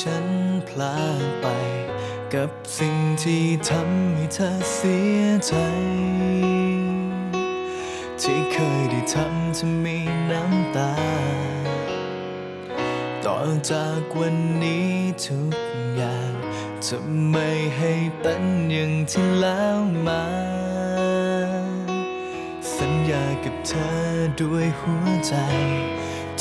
ฉันพลาดไป กับสิ่งที่ทำให้เธอเสียใจ ที่เคยได้ทำเธอมีน้ำตา ต่อจากวันนี้ทุกอย่างจะไม่ให้เป็นอย่างที่แล้วมา สัญญากับเธอด้วยหัวใจ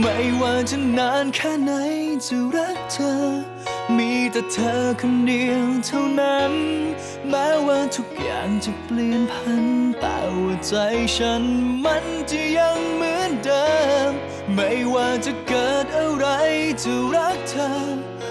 ไม่ว่าจะนานแค่ไหนจะรักเธอ มีแต่เธอคนเดียวเท่านั้น แม้ว่าทุกอย่างจะเปลี่ยนพัน แต่ว่าใจฉันมันจะยังเหมือนเดิม ไม่ว่าจะเกิดอะไรจะรักเธอ